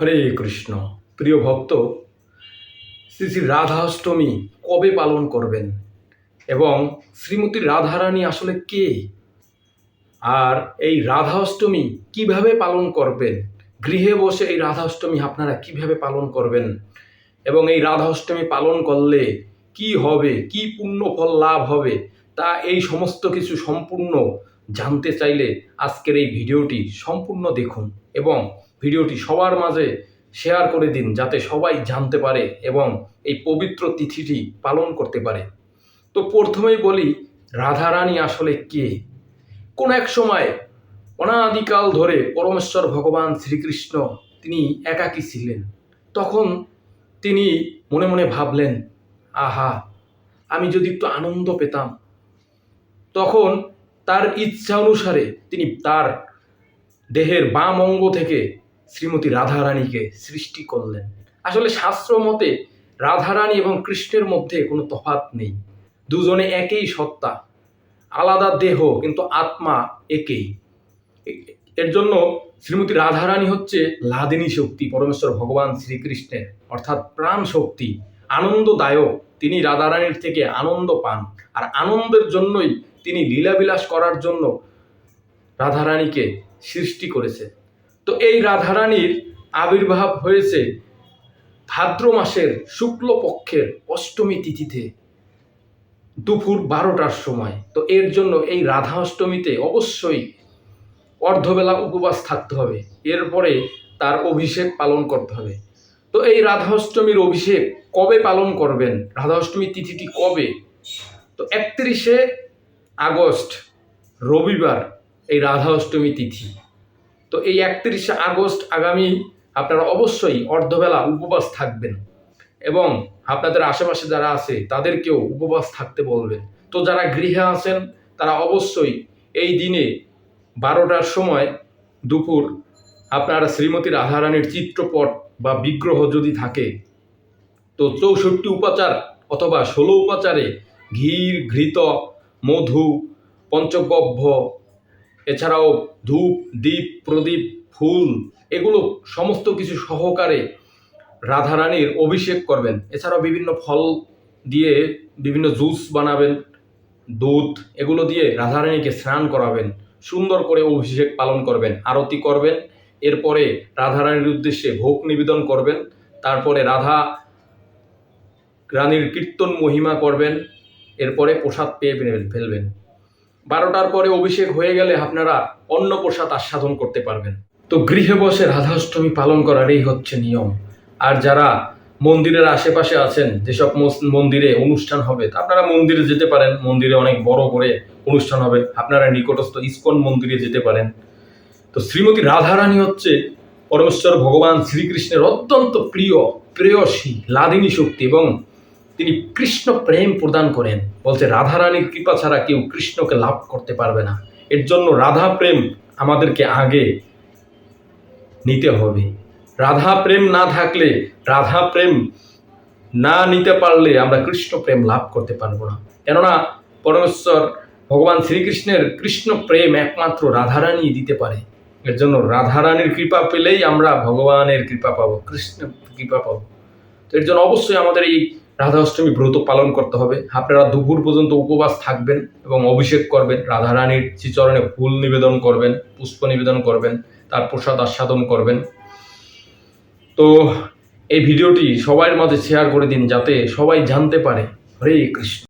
হরে কৃষ্ণ। প্রিয় ভক্ত, শ্রী শ্রী রাধাষ্টমী কবে পালন করবেন? এবং শ্রীমতী রাধারানী আসলে কে? আর এই রাধাষ্টমী কীভাবে পালন করবেন? গৃহে বসে এই রাধাষ্টমী আপনারা কীভাবে পালন করবেন? এবং এই রাধাষ্টমী পালন করলে কি হবে? কি পুণ্য ফল লাভ হবে? তা এই সমস্ত কিছু সম্পূর্ণ জানতে চাইলে আজকের এই ভিডিওটি সম্পূর্ণ দেখুন এবং ভিডিওটি সবার মাঝে শেয়ার করে দিন যাতে সবাই জানতে পারে এবং এই পবিত্র তিথিটি পালন করতে পারে। তো প্রথমেই বলি, রাধারানী আসলে কে? কোন এক সময় অনাদিকাল ধরে পরমেশ্বর ভগবান শ্রীকৃষ্ণ তিনি একাকী ছিলেন। তখন তিনি মনে মনে ভাবলেন, আহা, আমি যদি একটু আনন্দ পেতাম। তখন তার ইচ্ছা অনুসারে তিনি তার দেহের বাম অঙ্গ থেকে শ্রীমতী রাধারানীকে সৃষ্টি করলেন। আসলে শাস্ত্র মতে রাধারানী এবং কৃষ্ণের মধ্যে কোনো তফাৎ নেই। দুজনে একই সত্তা, আলাদা দেহ কিন্তু আত্মা একই। এর জন্য শ্রীমতী রাধারানী হচ্ছে লাদিনী শক্তি, পরমেশ্বর ভগবান শ্রীকৃষ্ণের, অর্থাৎ প্রাণ শক্তি, আনন্দদায়ক। তিনি রাধারানীর থেকে আনন্দ পান আর আনন্দের জন্যই তিনি লীলাবিলাস করার জন্য রাধারানীকে সৃষ্টি করেছে। তো এই রাধারানীর আবির্ভাব হয়েছে ভাদ্র মাসের শুক্লপক্ষের অষ্টমী তিথিতে, দুপুর বারোটার সময়। তো এর জন্য এই রাধা অষ্টমীতে অবশ্যই অর্ধবেলা উপবাস থাকতে হবে। এরপরে তার অভিষেক পালন করতে হবে। তো এই রাধা অষ্টমীর অভিষেক কবে পালন করবেন? রাধা অষ্টমী তিথিটি কবে? তো একত্রিশে আগস্ট রবিবার এই রাধা অষ্টমী তিথি। তো এই একত্রিশে আগস্ট আগামী আপনারা অবশ্যই অর্ধবেলা উপবাস থাকবেন এবং আপনাদের আশেপাশে যারা আছে, তাদেরকেও উপবাস থাকতে বলবেন। তো যারা গৃহে আছেন, তারা অবশ্যই এই দিনে বারোটার সময় দুপুর আপনারা শ্রীমতী রাধারানীর চিত্রপট বা বিগ্রহ যদি থাকে, তো চৌষট্টি উপাচার অথবা ষোলো উপাচারে ঘির, ঘৃত, মধু পঞ্চগভ্য এছাড়াও ধূপ, দীপ, প্রদীপ, ফুল, এগুলো সমস্ত কিছু সহকারে রাধারানীর অভিষেক করবেন। এছাড়াও বিভিন্ন ফল দিয়ে বিভিন্ন জুস বানাবেন, দুধ, এগুলো দিয়ে রাধারানীকে স্নান করাবেন, সুন্দর করে অভিষেক পালন করবেন, আরতি করবেন, এরপরে রাধারানীর উদ্দেশ্যে ভোগ নিবেদন করবেন, তারপরে রাধা রানীর কীর্তন মহিমা করবেন, এরপরে প্রসাদ পেয়ে ফেলবেন। বারোটার পরে অভিষেক হয়ে গেলে আপনারা অন্ন প্রসাদ আস্বাদন করতে পারবেন। তো গৃহে বসে রাধাষ্টমী পালন করার এই হচ্ছে নিয়ম। আর যারা মন্দিরের আশেপাশে আছেন, যেসব মন্দিরে অনুষ্ঠান হবে আপনারা মন্দিরে যেতে পারেন। মন্দিরে অনেক বড় করে অনুষ্ঠান হবে। আপনারা নিকটস্থ ইস্কন মন্দিরে যেতে পারেন। তো শ্রীমতী রাধারানী হচ্ছে পরমেশ্বর ভগবান শ্রীকৃষ্ণের অত্যন্ত প্রিয়, প্রেয়সী, লাদিনী শক্তি এবং তিনি কৃষ্ণ প্রেম প্রদান করেন। বলছে, রাধারানীর কৃপা ছাড়া কেউ কৃষ্ণকে লাভ করতে পারবে না। এর জন্য রাধা প্রেম আমাদেরকে আগে নিতে হবে। রাধা প্রেম না থাকলে, রাধা প্রেম না নিতে পারলে আমরা কৃষ্ণ প্রেম লাভ করতে পারব না। কেননা, পরমেশ্বর ভগবান শ্রীকৃষ্ণের কৃষ্ণ প্রেম একমাত্র রাধারানী দিতে পারে। এর জন্য রাধারানীর কৃপা পেলেই আমরা ভগবানের কৃপা পাবো কৃষ্ণ কৃপা পাবো। তো এর জন্য অবশ্যই আমাদের এই রাধা অষ্টমী ব্রত পালন করতে হবে। আপনারা দুপুর পর্যন্ত উপবাস থাকবেন এবং অভিষেক করবেন। রাধারানীর শ্রীচরণে ফুল নিবেদন করবেন, পুষ্প নিবেদন করবেন, তার প্রসাদ আস্বাদন করবেন। তো এই ভিডিওটি সবার মাঝে শেয়ার করে দিন যাতে সবাই জানতে পারে, হরে কৃষ্ণ।